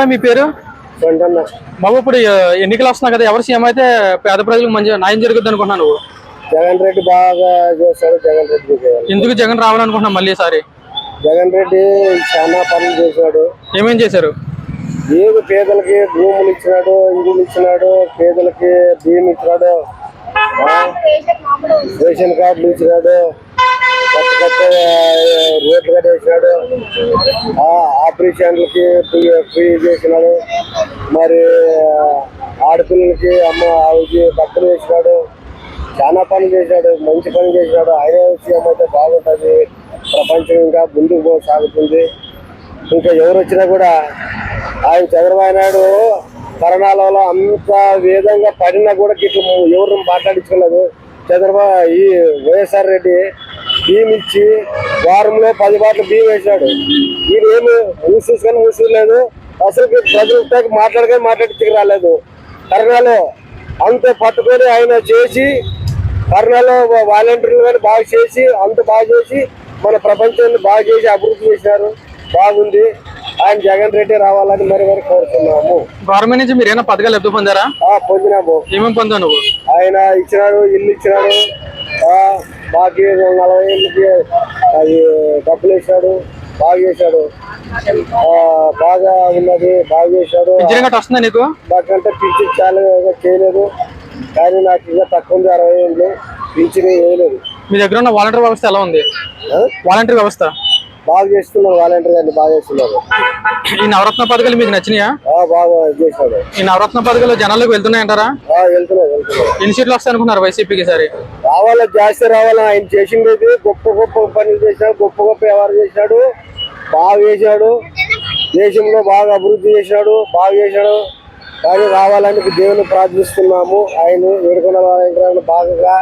బాబాయ్ మీ పేరు? బాబు ఇప్పుడు ఎన్నికలు వస్తున్నాయి కదా ఎవరు సీఎం అయితే పేద ప్రజలకు మంచి న్యాయం జరుగుద్ది అనుకుంటున్నాను నువ్వు? జగన్ రెడ్డి బాగా చేశాడు జగన్ రెడ్డి. ఎందుకు జగన్ రావాలనుకుంటున్నావు మళ్ళీ ఈసారి? జగన్ రెడ్డి చాలా పనులు చేశాడు. ఏమేం చేశారు? ఏది పేదలకి భూములు ఇచ్చినాడు ఇల్లు ఇచ్చినాడు పేదలకి బియ్యం ఇచ్చినాడు రేషన్ కార్డులు ఇచ్చినాడు కొత్త కొత్త రోడ్లు కట్టేసినాడు ఆపరేషన్లకి ఫ్రీ ఫ్రీ చేసినాడు మరి ఆడపిల్లలకి అమ్మ ఆవిడకి బట్టలు వేసినాడు చాలా పనులు చేశాడు మంచి పని చేసినాడు ఆయన విషయం అయితే బాగుంటుంది ప్రపంచం ఇంకా ముందుకు పో- సాగుతుంది ఇంకా ఎవరు వచ్చినా కూడా ఆయన చంద్రబాబు నాయుడు కరోనాలో అంత విధంగా పడినా కూడా గిట్ల ఎవరు మాట్లాడించుకోలేదు చంద్రబాబు ఈ వైఎస్ఆర్ రెడ్డి బియ్యం ఇచ్చి వారంలో పది బాటలు బియ్యం వేశాడు. ఈయన ఏమి మూసేసుకొని మూసుకోలేదు అసలు ప్రజలతో మాట్లాడగా మాట్లాడించుకు రాలేదు. కరోనాలో అంత పట్టుకొని ఆయన చేసి కరోనాలో వాలంటీర్లు కానీ బాగా చేసి అంత బాగా చేసి మన ప్రపంచాన్ని బాగా చేసి అభివృద్ధి చేశారు బాగుంది. ఆయన జగన్ రెడ్డి రావాలని మరి మరి కోరుతున్నాము. గవర్నమెంట్ నుంచి మీరు ఏమైనా పథకాలు ఎప్పుడు పొందారా? పొందినాము. ఏమేమి పొందావు నువ్వు? ఆయన ఇచ్చినాడు ఇల్లు ఇచ్చినాడు. మాకి నలభై ఏళ్ళకి అది డబ్బులు ఇచ్చాడు బాగా చేశాడు. బాగా ఉన్నది బాగా చేశాడు. వస్తుందా నీకు? నాకంటే పింఛన్ చాలా చేయలేదు. కానీ నాకు ఇంకా తక్కువ ఉంది అరవై ఏళ్ళు. పింఛన్ వేయలేదు మీ దగ్గర ఉన్న వాలంటీర్ వ్యవస్థ ఎలా ఉంది? వాలంటీర్ వ్యవస్థ. బాగా చేస్తున్నారు వాలంటీర్ గారిని బాగా చేస్తున్నారు. ఈ నవరత్న పథకాలు మీకు నచ్చినాయా? ఆ, బాగా చేశాడు ఈ నవరత్న పథకాలు జనాలకు వెళ్తున్నాయంటారా ఆ, వెళ్తున్నారు వెళ్తున్నారు ఎన్ని సీట్లు వస్తాయి అనుకున్నారు వైసీపీకి సరే రావాలా జాస్తి రావాలా ఆయన చేసిండేది గొప్ప గొప్ప పనులు చేశాడు గొప్ప గొప్ప వ్యవహారం చేశాడు బాగా చేశాడు. దేశంలో బాగా అభివృద్ధి చేశాడు బాగా చేశాడు. కానీ రావాలని దేవుని ప్రార్థిస్తున్నాము ఆయన వేడుకొండ వెంకటరమణ బాగా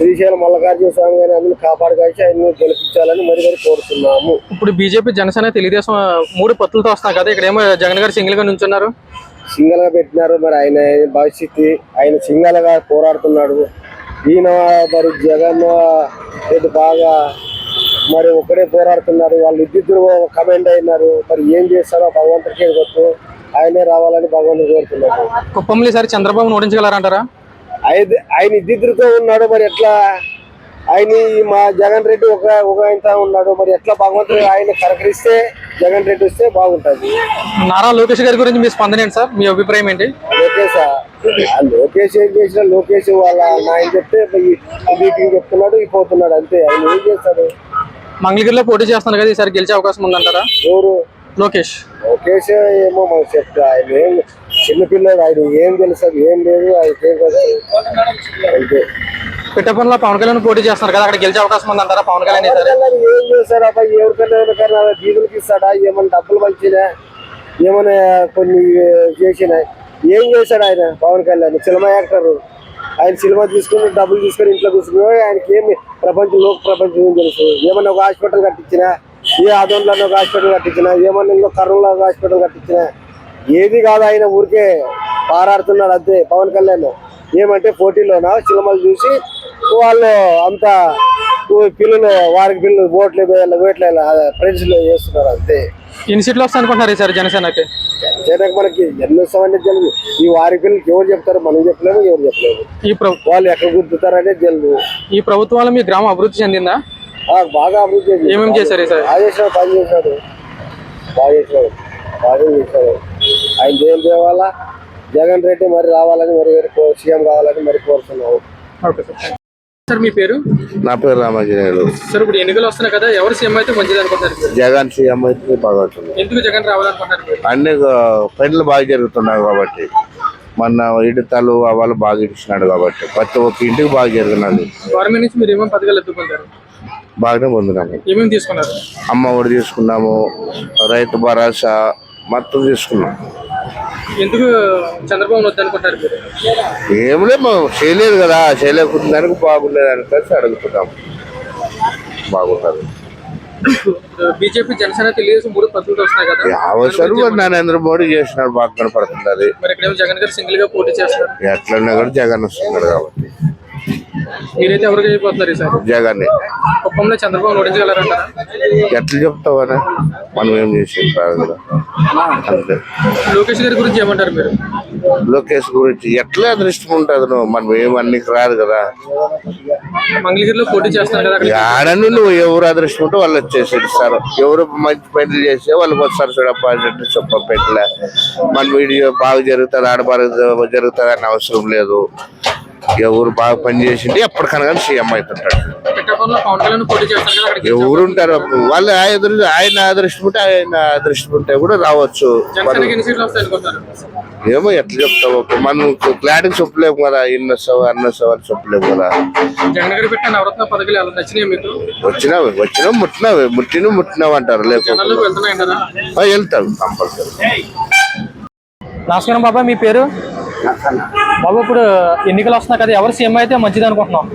శ్రీశైలం మల్లకార్జున స్వామి గారిని అందరూ కాపాడుకొచ్చి ఆయన గెలిపించాలని మరి మరి కోరుతున్నాము. ఇప్పుడు బీజేపీ జనసేన తెలుగుదేశం మూడు పత్తులతో వస్తున్నాం కదా ఇక్కడ ఏమో జగన్ గారు సింగిల్గా నుంచున్నారు. సింగిల్గా పెట్టినారు మరి ఆయన భవిష్యత్తు ఆయన సింగిల్గా పోరాడుతున్నాడు. ఈయన మరి జగన్ బాగా మరి ఒకడే పోరాడుతున్నారు వాళ్ళు ఇద్దరు కమెంట్ అయినారు. మరి ఏం చేస్తారో భగవంతుడికి గొప్ప ఆయనే రావాలని భగవంతుడు కోరుతున్నారు కుప్పంలో ఈసారి చంద్రబాబు ఓడించగలరంటారా? ఆయన ఆయన ఇద్దరితో ఉన్నాడు మరి ఎట్లా? ఆయన మా జగన్ రెడ్డి ఒక ఒక ఆయనతో ఉన్నాడు మరి ఎట్లా భగవంతుడు ఆయన కరకరిస్తే జగన్ రెడ్డి వస్తే బాగుంటుంది? నారా లోకేష్ గారి గురించి మీ స్పందన ఏంటి సార్? మీ అభిప్రాయం ఏంటి? లోకేష్ లోకేష్ ఏం చేసినా లోకేష్ వాళ్ళ ఆయన చెప్తే ఈ మీటింగ్ చెప్తున్నాడు ఈ పోతున్నాడు అంతే. ఆయన ఏం చేస్తాడు? మంగళగిరిలో పోటీ చేస్తున్నారు కదా ఈసారి గెలిచే అవకాశం ఉందంటారా? ఎవరు? లోకేష్. లోకేష్ ఏమో మనకు చెప్తా ఆయన చిన్నపిల్లడు ఆయన ఏం తెలుస్తుంది ఏం లేదు ఆయన ఏం తెలుసు అంతే. పిట్టపల్లిలో పవన్ కళ్యాణ్ పోటీ చేస్తున్నారు కదా అక్కడ గెలిచే అవకాశం ఉందంటారా పవన్ కళ్యాణ్ మరి ఏం చేస్తాడు అబ్బాయి ఎవరికైనా ఎవరికైనా డీజిల్కి ఇస్తాడా ఏమైనా డబ్బులు పంచినా ఏమైనా కొన్ని చేసినా ఏం చేశాడు ఆయన పవన్ కళ్యాణ్? Cinema actor. ఆయన సినిమా తీసుకుని డబ్బులు తీసుకొని ఇంట్లో కూర్చుని ఆయనకి ఏమి ప్రపంచం లోక ప్రపంచం ఏం తెలుసు? ఏమన్నా ఒక హాస్పిటల్ కట్టించినా ఏ ఆదోన్లో ఒక హాస్పిటల్ కట్టించినా ఏమన్నా ఇంకో కర్నూలులో ఒక హాస్పిటల్ కట్టించినా ఏది కాదు ఆయన ఊరికే పారాడుతున్నాడు అంతే పవన్ కళ్యాణ్. ఏమంటే పోటీలోన? సినిమాలు చూసి వాళ్ళు అంతా పిల్లలు వారికి పిల్లలు ఓట్లు ఓట్లు వేయాలి ఫ్రెండ్స్ చేస్తున్నారు అంతే. ఎన్ని సీట్లు వస్తాయి అనుకుంటున్నారు ఈసారి జనసేనకి? జనకు మనకి జన్మోత్సవం తెలియదు ఈ వారి పిల్లలకి ఎవరు చెప్తారు మనం చెప్పలేము ఎవరు చెప్పలేము. ఈ వాళ్ళు ఎక్కడ గుర్తుతారనే తెలియదు ఈ ప్రభుత్వంలో మీ గ్రామం అభివృద్ధి చెందిందా? బాగా అభివృద్ధి చేశాడు. ఏమేం చేశారు ఈసారి? బాగా చేసినాడు పని చేశాడు. బాగా చేసినాడు బాగా చేశాడు. ఆయన దేని దేవాల? జగన్ రెడ్డి మరి రావాలని మరి సీఎం కావాలని మరి కోరుతున్నాము ఓకే సార్. సార్ మీ పేరు? నా పేరు రామాంజనేయులు సార్ ఇప్పుడు ఎన్నికలు వస్తున్నాయి కదా ఎవరు సీఎం అయితే మంచిది అనుకుంటారు? జగన్ సీఎం అయితే బాగుంటుంది. ఎందుకు జగన్ రావాలనుకుంటారు? అన్ని పనులు బాగా జరుగుతున్నాయి కాబట్టి. మొన్న ఇడతలు వాళ్ళు బాగా ఇచ్చినాడు కాబట్టి. ప్రతి ఒక్క ఇంటికి బాగా జరుగుతున్నది గవర్నమెంట్ నుంచి మీరు ఏమేమి పథకాలు ఎత్తుకుంటారు బాగానే పొందినాము. ఏమేమి తీసుకున్నారు? అమ్మ ఒడి తీసుకున్నాము. రైతు భరోసా మొత్తం తీసుకున్నాం. ఎందుకు చంద్రబాబు వద్దు అనుకుంటారు మీరు? ఏమిలే చేయలేదు కదా చేయలేకున్న దానికి బాగుండేదానికి కలిసి అడుగుతున్నాం. బాగుంటుంది బీజేపీ జనసేన తెలుగుదేశం మూడు పద్ధతులు వస్తున్నాయి కదా. అవసరం నరేంద్ర మోడీ చేసినాడు బాగా కనపడుతుంది మరి జగన్ గారు సింగిల్గా పోటీ చేస్తారు ఎట్లన్నా కూడా జగన్ వస్తున్నాడు కాబట్టి. మీరైతే ఎవరికి అయిపోతున్నారు ఈసారి? జగన్. కుప్పంలో చంద్రబాబు ఓడించగలరంటారా ఎట్లా చెప్తావని మనం ఏం కదా. అంతే లోకేష్ గారి గురించి ఏమంటారు మీరు? లోకేష్ గురించి ఎట్లా అదృష్టం ఉంటుంది నువ్వు? మనం ఏమన్నీ రాదు కదా. మంగళగిరిలో పోటీ కదా అక్కడ ఆడను నువ్వు ఎవరు అదృష్టం ఉంటే వాళ్ళు వచ్చేసి ఇస్తారు ఎవరు మంచి పనులు చేస్తే వాళ్ళకి వస్తారు చూడప్ప అంటే చెప్ప పెట్టలే. మన వీడియో బాగా జరుగుతుంది ఆడ బాగా జరుగుతుంది అని అవసరం లేదు. ఎవరు బాగా పని చేసింటే ఎప్పటికనగా సీఎం అవుతుంటాడు. ఎవరు ఉంటారు వాళ్ళు ఆయన ఆయన అదృష్టం ఉంటే ఆయన ఉంటే కూడా రావచ్చు. ఏమో ఎట్లా చెప్తావు? మనం క్లారిటీ చెప్పలేము కదా ఇన్న సవ అన్న సవ అని చెప్పలేము కదా. వచ్చినావు వచ్చినావు ముట్టినావు ముట్టిన ముట్టినావు అంటారు. లేకపోతే వెళ్తావు కంపల్సరీ నమస్కారం బాబా మీ పేరు? బాబు ఇప్పుడు ఎన్నికలు వస్తున్నాయి కదా ఎవరు సీఎం అయితే మంచిది అనుకుంటున్నాం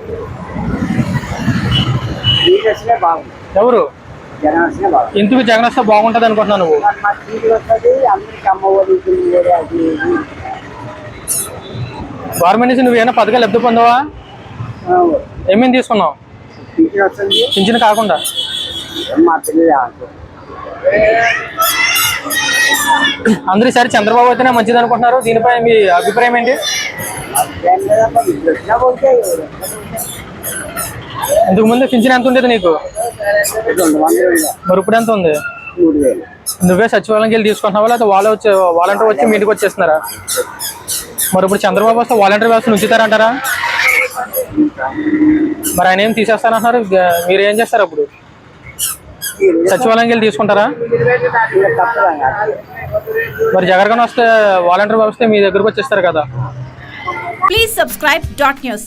ఎవరు? ఎందుకు జగన్ వస్తే బాగుంటది అనుకుంటున్నావు నువ్వు? గవర్నమెంట్ నుంచి నువ్వు ఏమైనా పథకాలు లబ్ధి పొందావా? ఏమేమి తీసుకున్నావు? పింఛన్ కాకుండా. అందరూ సరే చంద్రబాబు అయితేనే మంచిది అనుకుంటున్నారు. దీనిపై మీ అభిప్రాయం ఏంటి? ఇంతకు ముందు పింఛన్ ఎంత ఉండేది నీకు? మరి ఇప్పుడు ఎంత ఉంది? నువ్వే సచివాలయంకి వెళ్ళి తీసుకుంటున్నావా? లేకపోతే వాళ్ళే వచ్చి వాలంటీర్ వచ్చి మీ ఇంటికి వచ్చేస్తున్నారా? మరి ఇప్పుడు చంద్రబాబు వస్తే వాలంటీర్ వ్యవస్థ ఉంచుతారంటారా? మరి ఆయన ఏం తీసేస్తారంటున్నారు మీరు ఏం చేస్తారు అప్పుడు? సచివాలయంకి వెళ్ళి తీసుకుంటారా? మరి జగన్ వస్తే వాలంటీర్ వ్యవస్థ మీ దగ్గరకు వచ్చేస్తారు కదా. Please subscribe dot news